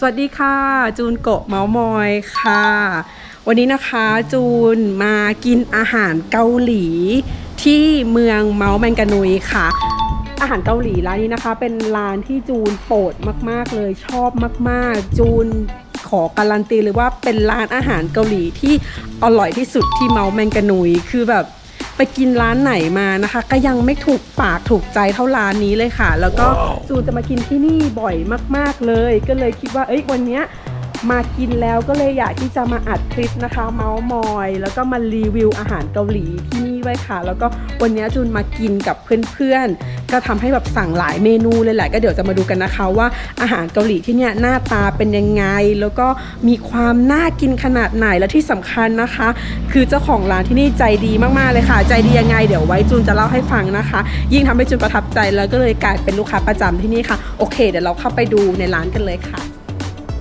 สวัสดีค่ะ จูนโกะเมาส์มอยค่ะ วันนี้นะคะจูนมากินอาหารเกาหลีที่เมืองเมาส์แมนกานุยค่ะ อาหารเกาหลีร้านนี้นะคะ เป็นร้านที่จูนโปรดมาก ๆ เลยชอบมาก ๆ จูนขอการันตีเลยว่าเป็นร้านอาหารเกาหลีที่อร่อยที่สุดที่เมาส์แมนกานุยคือแบบ ไปกินร้านไหนมานะคะ ก็ยังไม่ถูกปากถูกใจเท่าร้านนี้เลยค่ะ แล้วก็จูนจะมากินที่นี่บ่อยมาก ๆเลย ก็เลยคิดว่าเอ้ยวันเนี้ย มากินแล้วก็เลยอยากที่จะมาอัดคลิปนะคะ เมาส์มอย แล้วก็มารีวิวอาหารเกาหลีที่นี่ไว้ค่ะ แล้วก็วันนี้จูนมากินกับเพื่อนๆ ก็ทำให้แบบสั่งหลายเมนูเลยแหละก็เดี๋ยวจะมาดูกันนะคะ ว่าอาหารเกาหลีที่เนี่ยหน้าตาเป็นยังไง แล้วก็มีความน่ากินขนาดไหนและที่สำคัญนะคะ คือเจ้าของร้านที่นี่ใจดีมากๆเลยค่ะ ใจดียังไงเดี๋ยวไว้จูนจะเล่าให้ฟังนะคะ ยิ่งทำให้จูนประทับใจแล้วก็เลยกลายเป็นลูกค้าประจำที่นี่ค่ะโอเค เดี๋ยวเราเข้าไปดูในร้านกันเลยค่ะ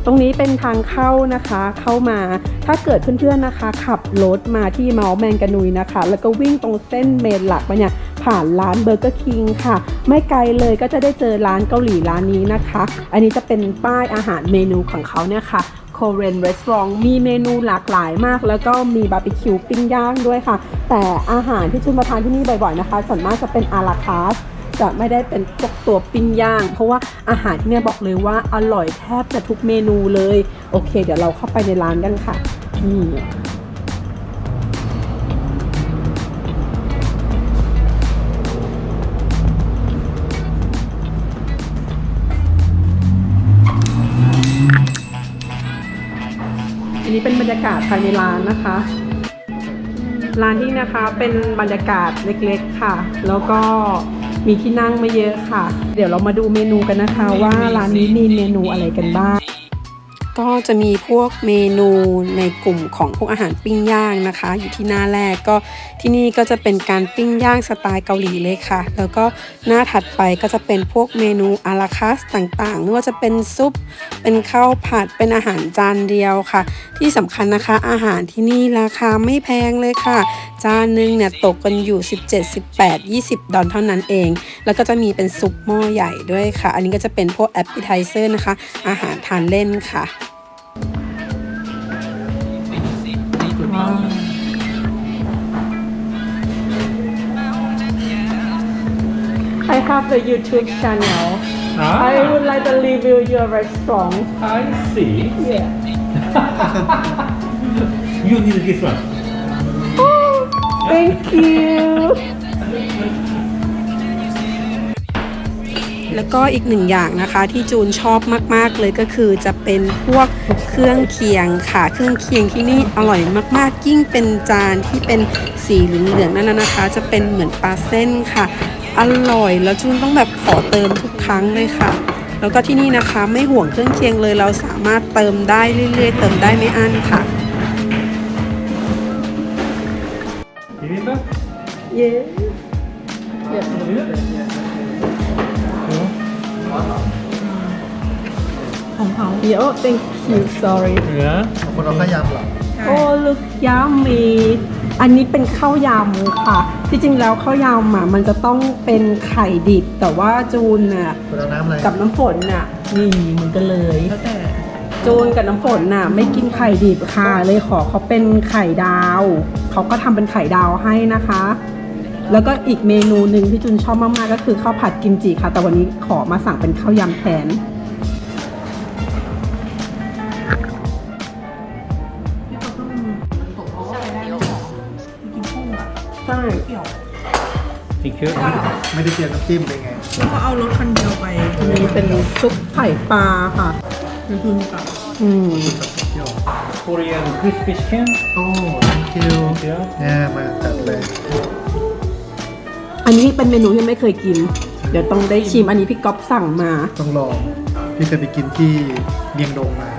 ตรงนี้เป็นทางเข้านะคะเข้ามาถ้าเกิดเพื่อนๆนะคะ ขับรถมาที่เมาส์แมนกานุยนะคะ แล้วก็วิ่งตรงเส้นเมนหลักมาเนี่ยผ่านร้านเบอร์เกอร์คิงค่ะ ไม่ไกลเลยก็จะได้เจอร้านเกาหลีร้านนี้นะคะ อันนี้จะเป็นป้ายอาหารเมนูของเขาเนี่ยค่ะ Korean Restaurant มีเมนูหลากหลายมาก แล้วก็มีบาร์บีคิวปิ้งย่างด้วยค่ะ แต่อาหารที่ชุนมาทานที่นี่บ่อยๆนะคะ ส่วนมากจะเป็นอาราคาส จะไม่ได้เป็นพวกตัวปิ้งย่าง เพราะว่าอาหารที่เนี่ยบอกเลยว่าอร่อยแทบจะทุกเมนูเลย โอเค เดี๋ยวเราเข้าไปในร้านกันค่ะนี่อันนี้เป็นบรรยากาศภายในร้านนะคะ ร้านที่นะคะเป็นบรรยากาศเล็กๆค่ะ แล้วก็ มีที่นั่งไม่เยอะค่ะ เดี๋ยวเรามาดูเมนูกันนะคะ ว่าร้านนี้มีเมนูอะไรกันบ้าง ก็จะมีพวกเมนูในกลุ่มของพวกอาหารปิ้งย่างนะคะ อยู่ที่หน้าแรกก็ที่นี่ก็จะเป็นการปิ้งย่างสไตล์เกาหลีเลยค่ะ แล้วก็หน้าถัดไปก็จะเป็นพวกเมนูอาราคาสต่างๆไม่ว่าจะเป็นซุป เป็นข้าวผัดเป็นอาหารจานเดียวค่ะ ที่สำคัญนะคะอาหารที่นี่ราคาไม่แพงเลยค่ะ จานหนึงเนี่ยตกกันอยู่ 17 18 20 ดอลเท่านั้นเอง แล้วก็จะมีเป็นซุปหม้อใหญ่ด้วยค่ะ อันนี้ก็จะเป็นพวกแอปเปิลไทเซอร์นะคะ อาหารทานเล่นค่ะ I have the YouTube channel. Ah, I would like to review your restaurant. I see. Yeah. You need this one. Oh, thank you. แล้วก็อีกหนึ่งอย่างนะคะที่จูนชอบมากๆเลยก็คือจะเป็นพวกเครื่องเคียงค่ะ เครื่องเคียงที่นี่อร่อยมากๆ ยิ่งเป็นจานที่เป็นสีเหลืองๆนั่นนะคะ จะเป็นเหมือนปลาเส้นค่ะ อร่อยแล้วจูนต้องแบบขอเติมทุกครั้งเลยค่ะ แล้วก็ที่นี่นะคะไม่ห่วงเครื่องเคียงเลยเราสามารถเติมได้เรื่อยๆ เติมได้ไม่อั้นค่ะ Yes. Yeah, oh, thank you. Sorry. Yeah. คนเอาข้าวยำเหรอ โอ้ look yummy อันนี้เป็นข้าวยำค่ะ ที่จริงแล้วข้าวยำอะมันจะต้องเป็นไข่ดิบ แต่ว่าจูนน่ะคนเอาน้ำอะไรกับน้ำฝนน่ะนี่เหมือนกันเลย แล้วแต่จูนกับน้ำฝนน่ะ ไม่กินไข่ดิบค่ะ เลยขอเขาเป็นไข่ดาว เขาก็ทำเป็นไข่ดาวให้นะคะ แล้วก็อีกเมนูหนึ่งที่จูนชอบมากๆก็คือข้าวผัดกิมจิค่ะ แต่วันนี้ขอมาสั่งเป็นข้าวยำแทน ใช่ Thank you. ไม่ได้เตรียมน้ำจิ้มเป็นไง แล้วก็เอารถคันเดียวไปอันนี้เป็นซุปไข่ปลาค่ะคือคุณกับอืม Korean crispy chicken. โอ้ thank you เนี่ยมาจัดเลยอันนี้เป็นเมนูที่ไม่เคยกิน เดี๋ยวต้องได้ชิมอันนี้พี่ก๊อฟสั่งมา ต้องลองพี่เคยไปกินที่เมียงดงมา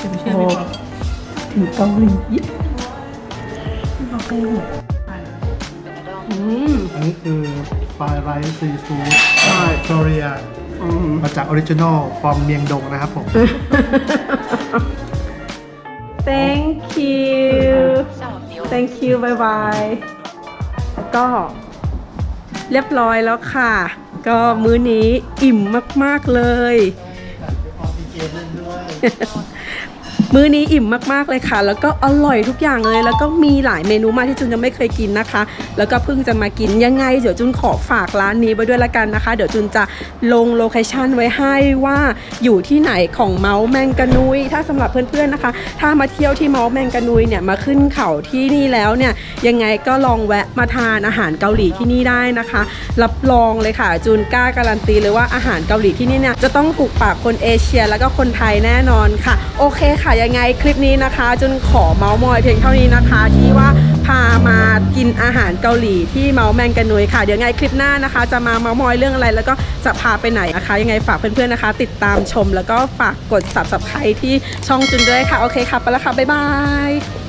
จะไปเชื่อไม่พอถึงเกาหลี อืม อันนี้คือฟรายไรซ์ซีฟู้ดใช่โคเรียอืม มาจากออริจินอลฟอร์มเมียงดงนะครับผม thank you thank you bye bye ก็เรียบร้อยแล้วค่ะ ก็มื้อนี้อิ่มมาก ๆ เลย มื้อนี้อิ่มมากๆเลยค่ะ แล้วก็อร่อยทุกอย่างเลย แล้วก็มีหลายเมนูมากที่จุนยังไม่เคยกินนะคะ แล้วก็เพิ่งจะมากินยังไง เดี๋ยวจุนขอฝากร้านนี้ไว้ด้วยละกันนะคะ เดี๋ยวจุนจะลงโลเคชั่นไว้ให้ว่าอยู่ที่ไหนของเมาส์แมงกะนุย ถ้าสำหรับเพื่อนๆนะคะ ถ้ามาเที่ยวที่เมาส์แมงกะนุยเนี่ยมาขึ้นเขาที่นี่แล้วเนี่ยยังไงก็ลองแวะมาทานอาหารเกาหลีที่นี่ได้นะคะ รับรองเลยค่ะจูนกล้าการันตีเลยว่าอาหารเกาหลีที่นี่เนี่ยจะต้องถูกปากคนเอเชีย แล้วก็คนไทยแน่นอนค่ะโอเคค่ะยังไงคลิปนี้นะคะจุนขอเมาส์มอยเพียงเท่านี้นะคะ ที่ว่าพามากินอาหารเกาหลีที่เมาส์แมงกะนุยค่ะเดี๋ยวไงคลิปหน้านะคะ จะมาเมาส์มอยเรื่องอะไร แล้วก็จะพาไปไหนนะคะ ยังไงฝากเพื่อนๆนะคะ ติดตามชมแล้วก็ฝากกด subscribe ที่ช่องจุนด้วยค่ะโอเคค่ะไปแล้วค่ะบ๊ายบาย